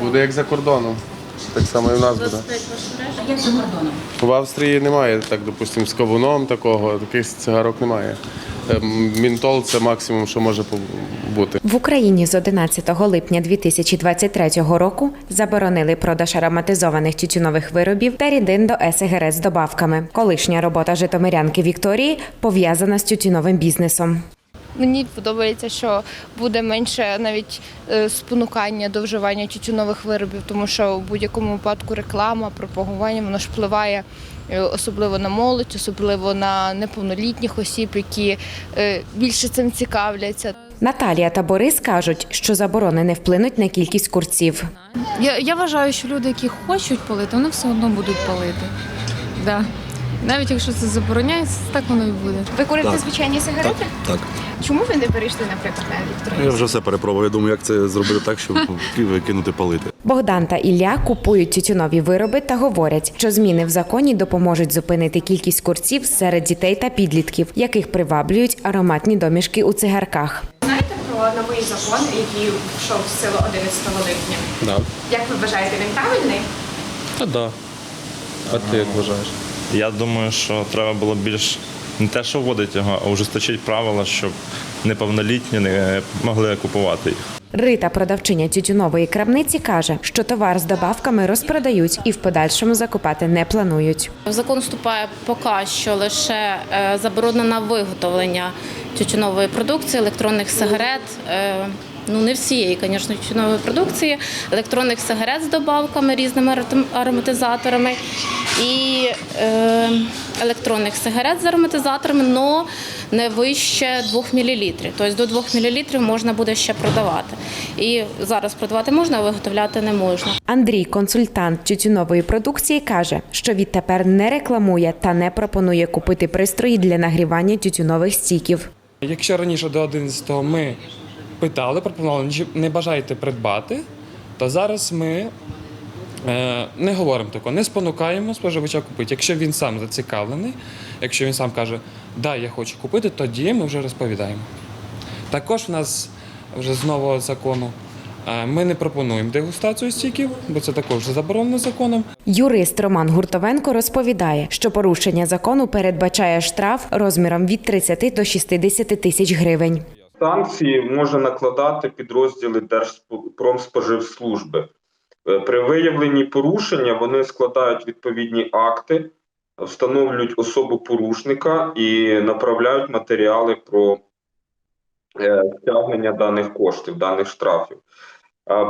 Буде як за кордоном. Так само і в нас буде. Як за кордоном? В Австрії немає, так, допустимо, з кавуном такого, таких цигарок немає. Ем, Мінтол це максимум, що може бути. В Україні з 11 липня 2023 року заборонили продаж ароматизованих тютюнових виробів та рідин до е-сигарет з добавками. Колишня робота житомирянки Вікторії пов'язана з тютюновим бізнесом. Мені подобається, що буде менше навіть е, спонукання до вживання тютюнових виробів, тому що в будь-якому випадку реклама, пропагування воно ж впливає е, особливо на молодь, особливо на неповнолітніх осіб, які е, більше цим цікавляться. Наталія та Борис кажуть, що заборони не вплинуть на кількість курців. Я, я вважаю, що люди, які хочуть палити, вони все одно будуть палити. Да. Навіть якщо це забороняється, так воно і буде. Ви курите Так. звичайні сигарети? Так. Чому ви не перейшли, наприклад, на Я вже все перепробував. Я думаю, як це зробити так, щоб кинути палити. Богдан та Ілля купують тютюнові вироби та говорять, що зміни в законі допоможуть зупинити кількість курців серед дітей та підлітків, яких приваблюють ароматні домішки у цигарках. Знаєте про новий закон, який вийшов в силу 11 липня? Да. Як ви вважаєте, він правильний? Та да. А ти як вважаєш? Я думаю, що треба було більш не те, що вводити його, а ужесточити правила, щоб неповнолітні не могли купувати їх. Рита, продавчиня тютюнової крамниці, каже, що товар з добавками розпродають і в подальшому закупати не планують. В закон вступає поки що лише е, заборонено виготовлення тютюнової продукції, електронних сигарет. Ну, не всієї, звісно, тютюнової продукції, електронних сигарет з добавками, різними аромати- ароматизаторами і е, електронних сигарет з ароматизаторами, але не вище 2 мл. Тобто до 2 мл можна буде ще продавати. І зараз продавати можна, а виготовляти не можна. Андрій, консультант тютюнової продукції, каже, що відтепер не рекламує та не пропонує купити пристрої для нагрівання тютюнових стіків. Якщо раніше до 11-го ми питали, пропонували, не бажаєте придбати, то зараз ми е, не говоримо такого, не спонукаємо споживача купити. Якщо він сам зацікавлений, якщо він сам каже, да, я хочу купити, тоді ми вже розповідаємо. Також в нас вже з нового закону е, ми не пропонуємо дегустацію стіків, бо це також заборонено законом. Юрист Роман Гуртовенко розповідає, що порушення закону передбачає штраф розміром від 30 до 60 тисяч гривень. Санкції може накладати підрозділи Держпромспоживслужби. Е, При виявленні порушення вони складають відповідні акти, встановлюють особу порушника і направляють матеріали про е, стягнення даних коштів, даних штрафів.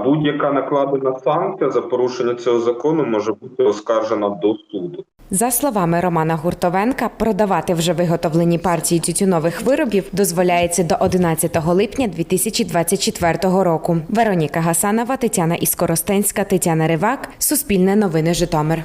Будь-яка накладена санкція за порушення цього закону може бути оскаржена до суду. За словами Романа Гуртовенка, продавати вже виготовлені партії тютюнових виробів дозволяється до 11 липня 2024 року. Вероніка Гасанова, Тетяна Іскоростенська, Тетяна Ривак, Суспільне новини Житомир.